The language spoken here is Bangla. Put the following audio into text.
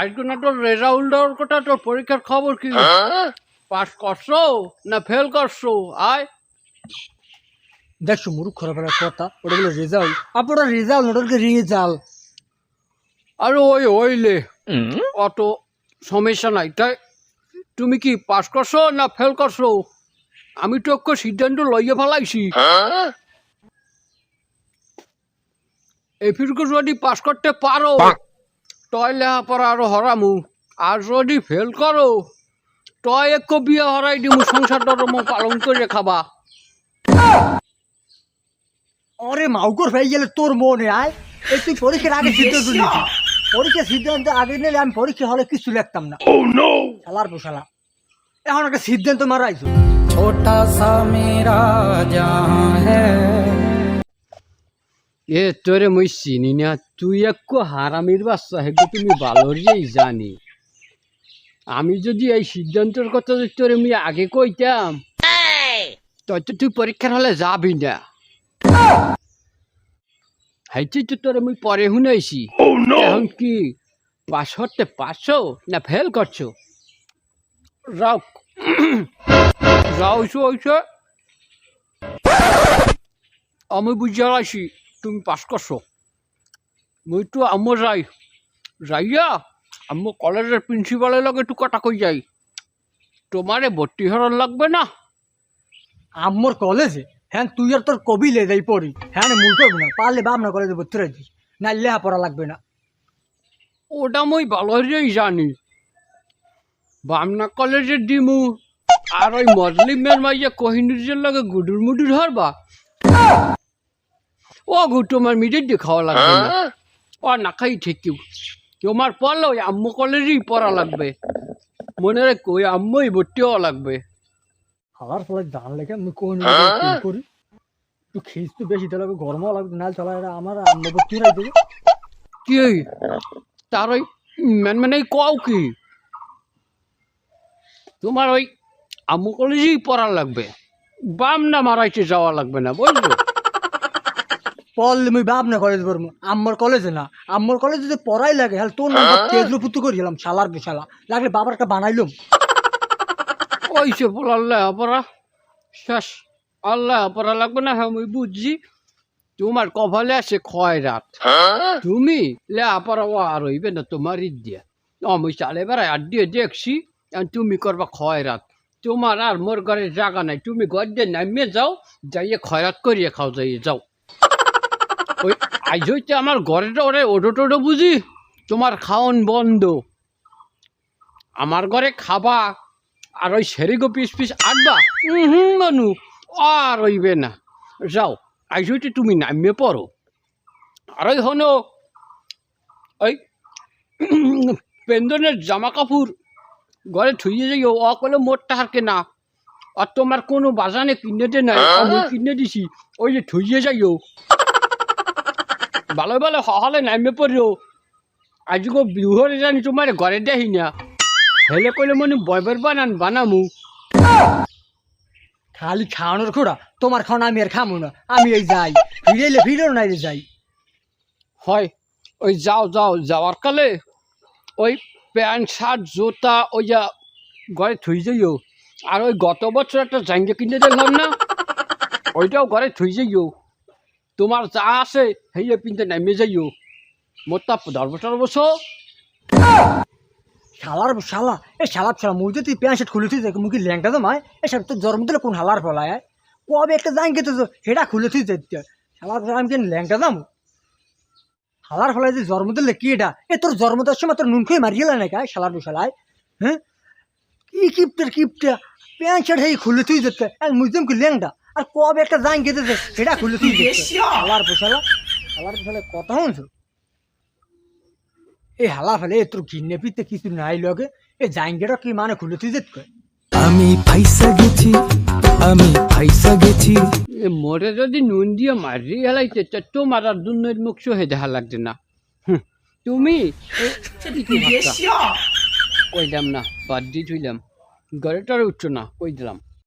আজকে না তোর রেজাল্ট দেওয়ার কথা তোর পরীক্ষার খবর কি? পাস করছ না ফেল করছ? আয়। দেখছ মুরুখ খারাপ কথা ওটা বলে রেজাল্ট আপনার রেজাল্ট ওটাকে রেজাল্ট আরে ওই ওইলে অত সমস্যা নাই। তাই তুমি কি পাস করছ না ফেল করছ? আমি তো সিদ্ধান্ত লইয়ে ফেলাইছি। এফিরকে যদি পাস করতে পারো তয় লেহা লেখাপড়া আরও হরামু। আর যদি ফেল করো তয় এক বিয়ে হরাই দিমু সংসার ধর্ম পালন করে খাবা। অরে মাউকর হয়ে গেলে তোর মনে আয়। এ তুই পরীক্ষার আগে সিদ্ধান্ত নিয়েছিস পরীক্ষা সিদ্ধান্ত আগে নিলে আমি পরীক্ষা হলে কিছু লেখতাম না। ও নো খেলার পোশালা। এখন একটা সিদ্ধান্ত মারাইছো। ছোটা সা মেরা জাহা হ্যাঁ এ তোরে মুই চিনি না তুই একটু হারামির বাচ্চা হেগো তুমি ভালোই জানি। আমি যদি এই সিদ্ধান্তের কথা যদি তোরে মুই আগে কইতাম তই তো তুই পরীক্ষার হলে যাবি না। হাইতে তো তোরে মুই পরে শুনাইছি। এখন কি পাস হতে পারছ না ফেল করছ? ওইসো ওইসো আমি বুঝে আছি তুমি পাস করছ? মুই তো আম্মু যাই যাইয়া আম্মু কলেজের প্রিন্সিপালের লগে একটু কথা কই যাই। তোমারে ভর্তি হরণ লাগবে না? আম্মর কলেজে? হ্যাঁ তুই আর তোর কবি লে যাই পড়ি। হ্যাঁ মূল করবি না পারলে বাপনা কলেজে ভর্তি রাখবি না লেহা পড়া লাগবে না। ওটা মুই ভালোই জানি। বামনা কলেজের দিমু আর ওই মজলিমের মাইয়া কোহিনুরের লগে গুডুর মুডুর হরবা? ও গু তোমার মিডিয়ে দিয়ে খাওয়া লাগবে না। ও না খাই ঠিক তোমার পড়লে ওই আম্মু কলেজেই পড়া লাগবে। মনে রেখো ওই আম্মুই ভর্তি হওয়া লাগবে। খাওয়ার ফলে ধান লেগে আমি কোন করি? একটু খিস তো বেশি তাহলে গরমও লাগবে না চলা এটা আমার আম্মা ভর্তি রাই দেবে কি তার ওই মেন মানে কও কি? তোমার ওই আম্মু কলেজেই পড়া লাগবে। বাম না মারাইতে যাওয়া লাগবে না বুঝলো? পড়লে মুই বাপনা কলেজ পড়ব আম্মর কলেজে না। আম্মর কলেজে যদি পড়াই লাগে হ্যাঁ তোর নাম তেজলো পুত্র করিলাম শালার বেশালা। লাগলে বাবার একটা বানাইলাম। ওইসে বল আল্লাহ পড়া শেষ। আল্লাহ পড়া লাগবে না হ্যাঁ আমি বুঝছি। তোমার কপালে আছে ক্ষয় রাত। তুমি লেপড়া ও আর হইবে না তোমার ঈদ দিয়া আমি চালে বেড়াই আর দিয়ে দেখছি তুমি করবা ক্ষয় রাত। তোমার আর মোর ঘরে জায়গা নাই। তুমি ঘর দিয়ে নামিয়ে যাও, যাইয়ে খয়রাত করিয়ে খাও, যাইয়ে যাও। ওই আজ হইতে আমার ঘরেটা ওরে ওডো টোডো বুঝি? তোমার খাওন বন্ধ। আমার ঘরে খাবা আর ওই সেরিগো পিস পিস আটবা হুম মানু, আর হইবে না। যাও আজ হইতে তুমি নামিয়ে পড়ো। আর ওই হনো, ওই পেন্দনের জামা কাপড় ঘরে থুইয়ে যাইও ও কলে মোটটা হারকে না আর তোমার কোনো বাজানে কিনে দে নাই, আমি কিনে দিছি, ওই যে থুইয়ে যাইও। ভালো ভালো সহালে নামিয়ে পড়িও। আজকে বিহুরে জানি তোমার ঘরে দেখি না। হেলে কইলে মনে বয়বার বানান বানামু। খালি খাওয়ানোর খোড়া তোমার খাওয়ানো আমি আর খামো না। আমি এই যাই ফিরেলে ফিরেও নাই রে যাই। হয় ওই যাও যাও যাওয়ার কালে ওই প্যান্ট শার্ট জুতা ওই যা ঘরে থুই যাইও। আর ওই গত বছর একটা জাঙ্গে কিনে দিলাম না ওইটাও ঘরে থুই যাইও। তোমার যা আছে সেই পিনতে নামিয়ে যাইও। মোর দশ বছর বছর শালার শালা, এ শালার শালা মুই যদি প্যান্ট শার্ট খুলেছি দেখ মুখে ল্যাংটা তো মায় এ সব তো জন্ম দিলে কোন হালার ফলায়? কবে একটা যাই গেতে তো সেটা খুলেছি যেতে শালার ফলা আমি কেন ল্যাংটা দাম হালার ফলায় যে জন্ম দিলে কি এটা? এ তোর জন্ম দেওয়ার সময় তোর নুন খেয়ে মারিয়ে না কায় শালার শালায়? হ্যাঁ? কি কিপটার কিপটা? প্যান্ট শার্ট হয়ে খুলে তুই? যেতে আর মুজদিম কি ল্যাংটা? আর কবে একটা যাই গেতে সেটা খুলে তুই হালার পোশালা হালার পোশালা কথা শুনছো? এই হালা ফেলে তোর ঘিন্নে পিতে কিছু নাই লগে এই জাইঙ্গেটা কি মানে খুলে তুই যেত আমি ফাইসা গেছি আমি ফাইসা গেছি। এ মোরে যদি নুন দিয়ে মারি হেলাইতে তা তোমার আর দুনের মুখ সহে দেখা লাগছে না। তুমি? কইলাম না বাদ দিয়ে থইলাম। ঘরেটার উঠছো না কই দিলাম?